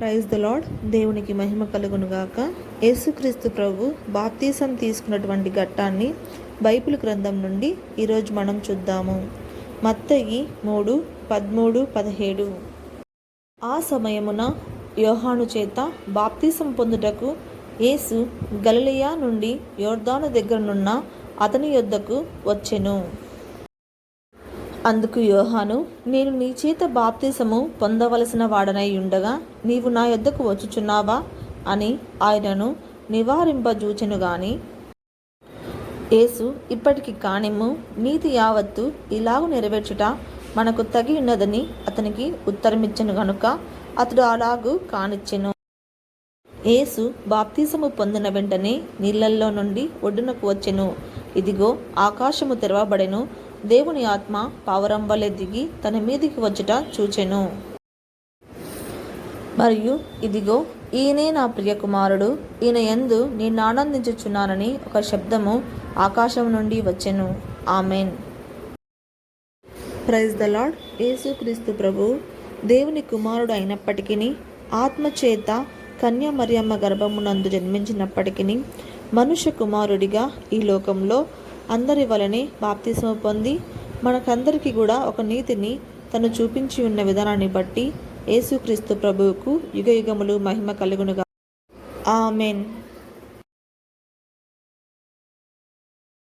Praise the lord దేవునికి మహిమ కలుగునుగాక యేసుక్రీస్తు ప్రభు బాప్తీసం తీసుకున్నటువంటి ఘట్టాన్ని బైబిల్ గ్రంథం నుండి ఈరోజు మనం చూద్దాము. మత్తయి మూడు పదమూడు పదిహేడు. ఆ సమయమున యోహాను చేత బాప్తీసం పొందుటకు యేసు గలలియా నుండి యోర్దాను దగ్గరనున్న అతని యొద్దకు వచ్చెను. అందుకు యోహాను నేను నీ చేత బాప్తిసము పొందవలసిన వాడనై ఉండగా నీవు నా యొద్దకు వచ్చుచున్నావా? అని ఆయనను నివారింపజూచెను గాని. యేసు ఇప్పటికి కానిమ్ము నీతి యావత్తు ఇలాగు నెరవేర్చుట మనకు తగి ఉన్నదని అతనికి ఉత్తరమిచ్చను గనుక అతడు అలాగు కానిచ్చెను. యేసు బాప్తిసము పొందిన వెంటనే నీళ్ళల్లో నుండి ఒడ్డునకు వచ్చెను. ఇదిగో ఆకాశము తెరవబడెను దేవుని ఆత్మ పావురం వలె దిగి తన మీదికి వచ్చుట చూచెను. మరియు ఇదిగో ఈయనే నా ప్రియ కుమారుడు ఈయన ఎందు నేను ఆనందించుచున్నానని ఒక శబ్దము ఆకాశం నుండి వచ్చెను. ఆమెన్. ప్రైజ్ ద లాడ్ యేసుక్రీస్తు ప్రభు దేవుని కుమారుడు అయినప్పటికీ ఆత్మచేత కన్య మరియమ్మ గర్భమునందు జన్మించినప్పటికీ మనుష్య కుమారుడిగా ఈ లోకంలో అందరి వలనే బాప్తిసం పొంది మనకందరికీ కూడా ఒక నీతిని తను చూపించి ఉన్న విధానాన్ని బట్టి యేసుక్రీస్తు ప్రభువుకు యుగ యుగములు మహిమ కలుగునుగా. ఆమెన్.